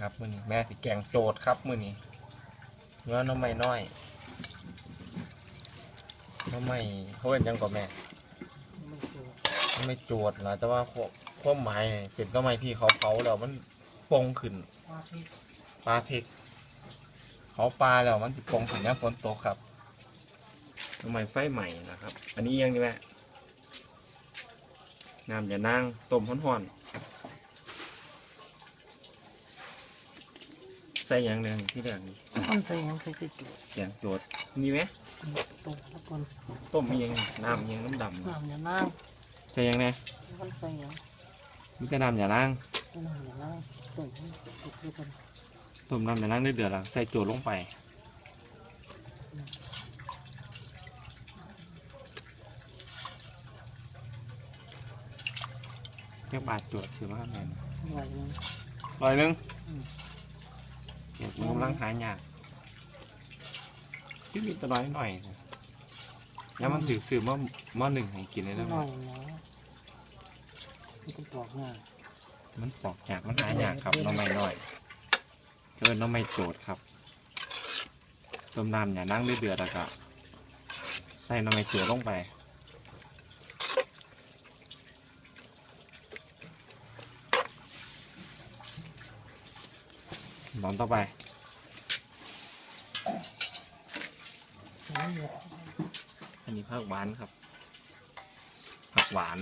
ครับมือนี้แม่สิแกงโจดครับมือนี้เนื้อน้ำไม่น้อยน้ำไม่เขาเป็นยังก่อแม่น้ำไม่โจดนะแต่ว่าพวกความหมายเป็นน้ำไม่ที่เขาเผาแล้วมันปงขึ้นว่าที่ปลาเพกเขาปลาแล้วมันติปงขึ้นยามฝนตกครับน้ำไม่ไฟใหม่นะครับ อันนี้ยังดีแม่น้ำอย่านั่งต้มห้อนๆ ใส่หยังเรื่องที่เรื่องนี้มันใส่ยังใส่จุดแกงโจดมีไหมตรงแล้วก่อนต้มมียังน้ำมียังน้ำดำน้ำอย่านั่งใช่ยังไงมันใส่ยังมีแต่น้ำอย่าล้างน้ำอย่านั่งตรงนี้จุดด้วยกันต้มน้ำอย่าล้างได้เดือดแล้วใส่โจดลงไปเรียกบาทโจดถือว่าแมนไหวนึง ร้อยหนึ่งอืม เดี๋ยวมันกำลังหายากที่มีตัวน้อยหน่อยนะยังมันถือซื้อมามาหนึ่งให้กินเลยนะหน่อยนะมันต้องปอกง่ายมันปอกยากมันหายากครับน้องไม่น้อยเกินน้องไม่โจดครับต้มน้ำอย่านั่งได้เดือดแล้วก็ใส่น้องไม่โจดลงไป หมอนต่อไปอันนี้ผักหวานครับ ผักหวาน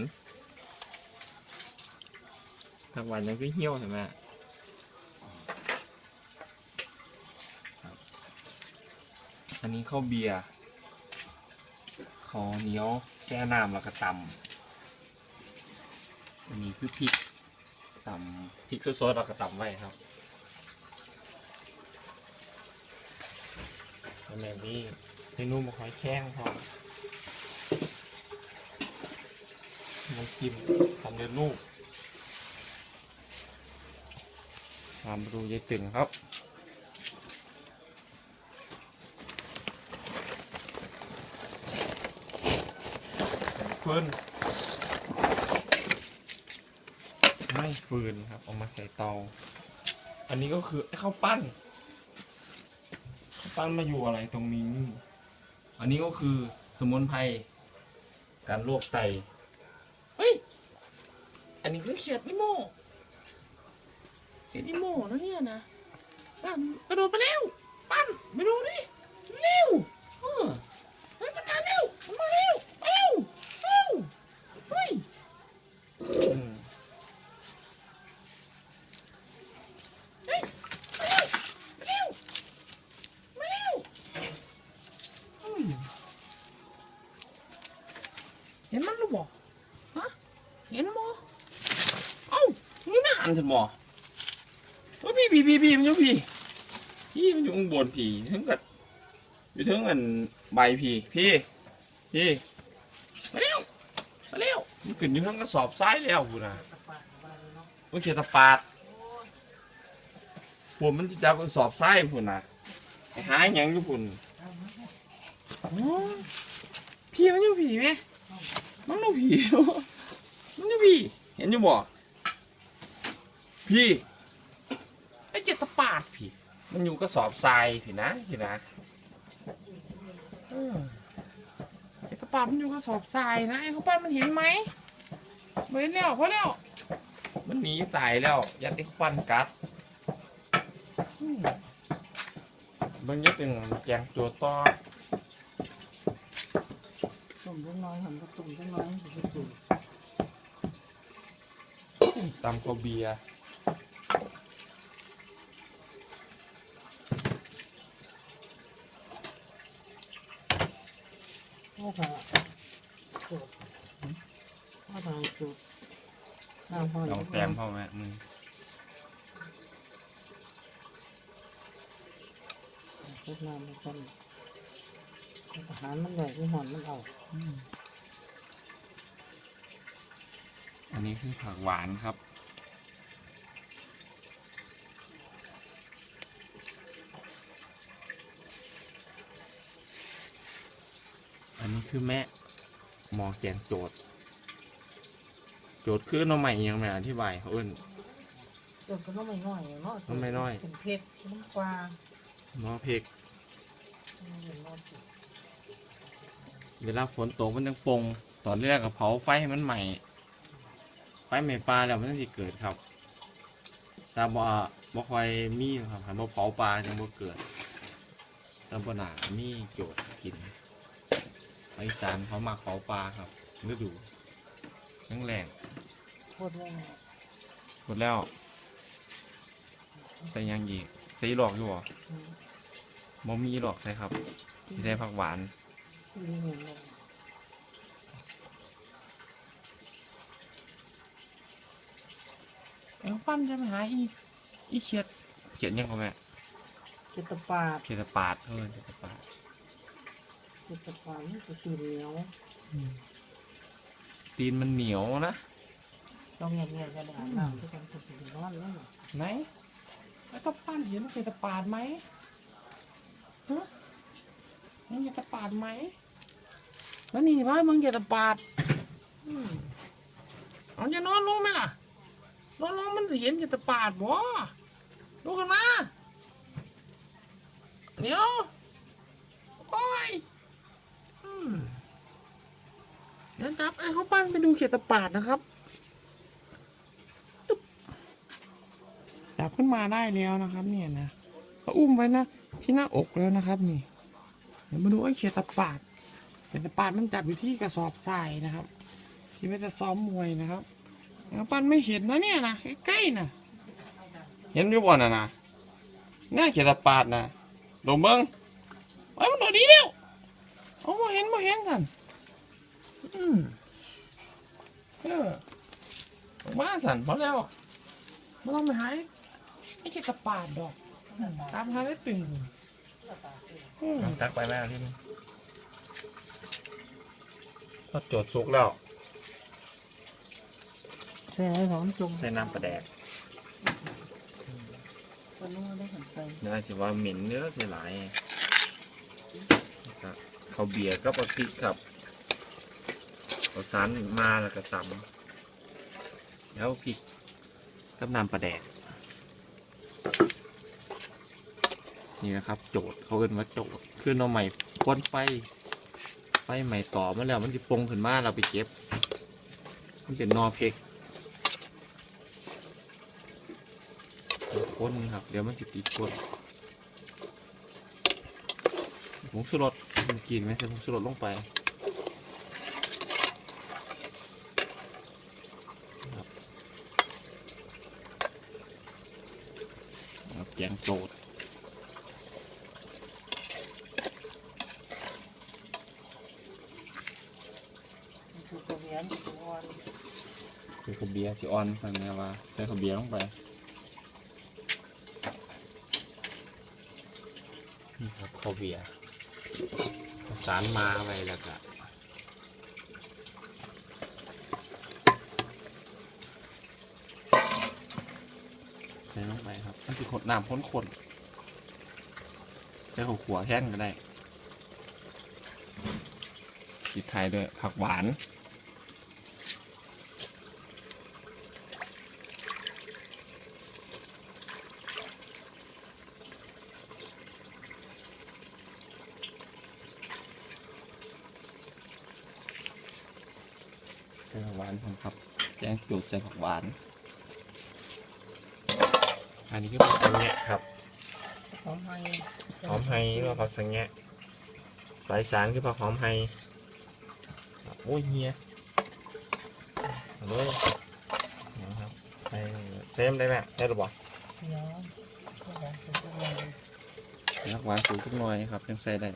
ผักหวานยังคือเหี่ยวใช่ไหมอันนี้ข้าวเบียร์ข้าวเหนียวแช่น้ำแล้วก็ตำอันนี้คือพริกตำพริกสดๆแล้วก็ตำไว้ครับ อันนี้เมนูมะขอยแข้งพอน้ำจิ้มสำเร็จรูปตามดูยายตึงครับฟืนไม่ฟืนครับ เอามาใส่เตา อันนี้ก็คือไอ้ข้าวปั้น ปั้นมาอยู่อะไรตรงนี้ อันนี้ก็คือสมุนไพรการลวกไต เฮ้ย อันนี้คือเขียดนิโมเขียดนิโมนะเนี่ยนะปั้นกระโดดไปเร็ว ปั้นไปดูดิ เร็วเออเฮ้ยมันมาเร็ว มันมาเร็วไปเร็วเร็วเฮ้ยอืมเฮ้ยมาเร็วมาเร็วมาเร็วอืม เห็นมันหรือเปล่าฮะเห็นบ่เอ้านี่น่าหันฉันบ่โอ้ยพี่พี่พี่พี่มันอยู่พี่พี่มันอยู่ข้างบนพี่ถึงกับอยู่ถึงอันใบพี่พี่พี่มาเร็วมาเร็วมันขึ้นอยู่ทั้งกระสอบซ้ายแล้วพูนะตะปาดมาเลยเนาะมันเขียนตะปาดผมมันจะจับกระสอบซ้ายพูนะหาอหยังอยู่พุ่น อ้ยพี่มันอยู่พี่ไหมมันอยู่พี่มันอยู่พี่เห็นอยู่บ่พี่ไอ้เจตปาดพี่ มันอยู่กระสอบทรายพี่นะพี่นะเออไอ้ตะปาดมันอยู่กระสอบทรายนะไอ้ข้าวปั้นมันเห็นไหมไม่เห็นแล้วพอแล้วมันหนีตายแล้ว ยัดไอ้ข้าวปั้นกัดมเบิ่งยัดเป็นแกงตัวต่อตุ่ มจังน้อยหันตุ่มจังน้อยจุดจุดตำข้าวเบียร์ข้าวผัดจุดข้าวผัดจุดน้ำพอลองแซมพ่อแม่มึงพวกน้ำมัน อาหารมันใหญ่ที่หอนมันเอาอันนี้คือผักหวานครับ อันนี้คือแม่หมอแกงโจด โจดคือหน้องใหม่ยังไม่อธิบายเขาเอิ้นจนก็น้องไม่น้อยเนาะน้องไม่น้อยเป็นเพชรน้ำปลาหมอเพกเห็นว่าสิ เวลาฝนตกมันยังปงตอนแรกกับเผาไฟให้มันใหม่ ไฟใหม่ปลาแล้วมันจะเกิดครับแต่บ่บ่ค่อยมีครับหาบ่เผาปลาจังบ่เกิดแต่บ่น่ามีโจทย์กินภาคอีสานเขามักเผาปลาครับฤดูยังแรงโคตรแรงหมดแล้วใส่หยังอีกใส่หลอกอยู่บ่อืมบ่มีหรอกใช่ครับใส่ผักหวาน ดีเห็นเลยเอ้าปั้นจะไปหาอีอีเขียดเขียดยังเขาแม่เกตปาดเขียดปาดเออเขียดปาดเกตปาดนี่ก็คือเหนียวตีนมันเหนียวนะต้องเงียบเงียบๆกันเลยอาบน้ำทุกคนก็ถึงนอนแล้วเนาะไหนแล้วก็ปั้นเห็นเขียดปาดไหมฮะนี่เขียดปาดไหม แล้วนี่ว่ามึงเขียดปาดอืมเอาจะนอนลงไหมล่ะ นอนลงมันเห็นเขียดปาดบ่ลุกขึ้นมา เดี๋ยว โอ้ยอืมเดี๋ยวจับไอ้เขาปั้นไปดูเขียดปาดนะครับจับขึ้นมาได้แล้วนะครับ เนี่ยนะเขาอุ้มไว้นะที่หน้าอกแล้วนะครับ นี่ เดี๋ยวมาดูไอ้เขียดตะปาด เขียดตะปาดมันจับอยู่ที่กระสอบทรายนะครับ ที่ไม่จะซ้อมมวยนะครับแล้วปันไม่เห็นนะเนี่ยนะใกล้ๆนะเห็นอยู่บ่น่ะนะเนี่ยเขียดตะปาดนะโดมเบิ้งไอ้ยมันโดดดีแล้วโอ้บ่เห็นบ่เห็นสันอืมเออออกมาสันพอแล้วไม่ต้องไปหายไอ้เขียดตะปาดดอกตามหาได้ตึงตักไปแม่ที่นี่ ก็โจดสุกแล้วใช่หอมจงใส่น้ำปลาแดกก็นัวได้หันไปเนื้อสิว่าเหม็นเนื้อเสียหลายครับข้าวเบียร์ก็ปลาพริกครับเอาสารมาแล้วก็ตำแล้วพริกกับน้ำปลาแดกนี่นะครับ โจทย์เขาเอิ้นว่าโจทย์คือหน่อใหม่ควนไฟ ไฟใหม่ต่อมาแล้วมันจะปรงขึ้นมาเราไปเก็บ มันเป็นนอเพกคนครับ เดี๋ยวมันจะติดคนผงชูรสมันกินไหมใส่ผงชูรสลงไปครับแกงโจด คือตัวเนี้ยนี่ตัวอ่อน คือข้าว เบียร์ที่อ่อนสั่งไงว่าใส่ข้าวเบียร์ลงไปนี่ครับข้าวเบียร์เอาสารมาไว้แล้วก็ใส่ลงไปครับมันคือขดน้ำพ้นขนใช้หัวขัวแท่นก็ได้ปิดท้ายด้วยผักหวาน ใส่ผักหวานผมครับ แกง จุดใส่ผักหวาน อันนี้คือผักสังแงะครับหอมไห้หอมไฮหรือว่าผักสังแงะปลายสารคือผักหอมไฮครับโอ้ยเฮียเอาเลยนะครับใส่ใส่มได้ไหมได้หรือเปล่าเดี๋ยวก็ได้เป็นตัวอ่อนผักหวานสูงขึ้นหน่อยครับยังใส่ได้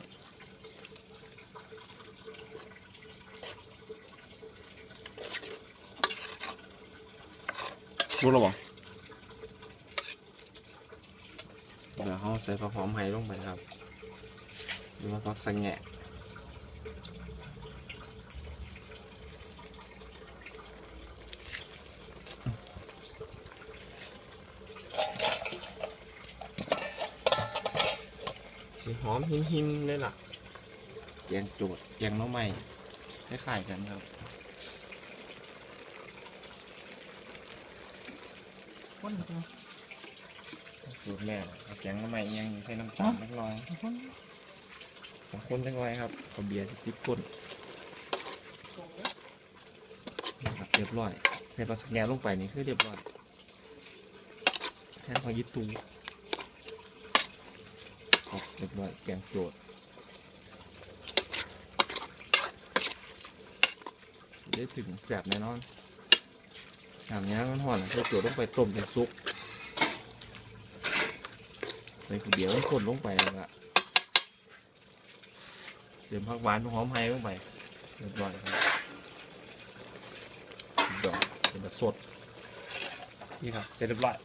รู้หรือเปล่าเดี๋ยวเขาใส่ผักหอมไฮลงไปครับหรือว่าผักสังแงะสีหอมหินๆเลยล่ะแยงโจดแยงน้องใหม่คล้ายๆกันครับ คนเดียสูตรแม่เอาแกงน้ำใหม่ยังใส่น้ำตาลเล็กน้อยสองคนจังไว้ครับเอาเบียร์ที่ติดก้นนี่ครับเรียบร้อยใส่ปลาสักแกนลงไปนี่คือเรียบร้อยแค่พอยิดตูครับเรียบร้อยแกงโจดได้ถึงแสบแน่นอน ทำนี้มันห่อนเพื่อโจดลงไปต้มเป็นซุปใส่ข้าวเดียวคนลงไปแล้วละเติมผักหวานหอมไห้ลงไปเรียบร้อยครับดอกเป็นแบบสดนี่ครับเสร็จเรียบร้อย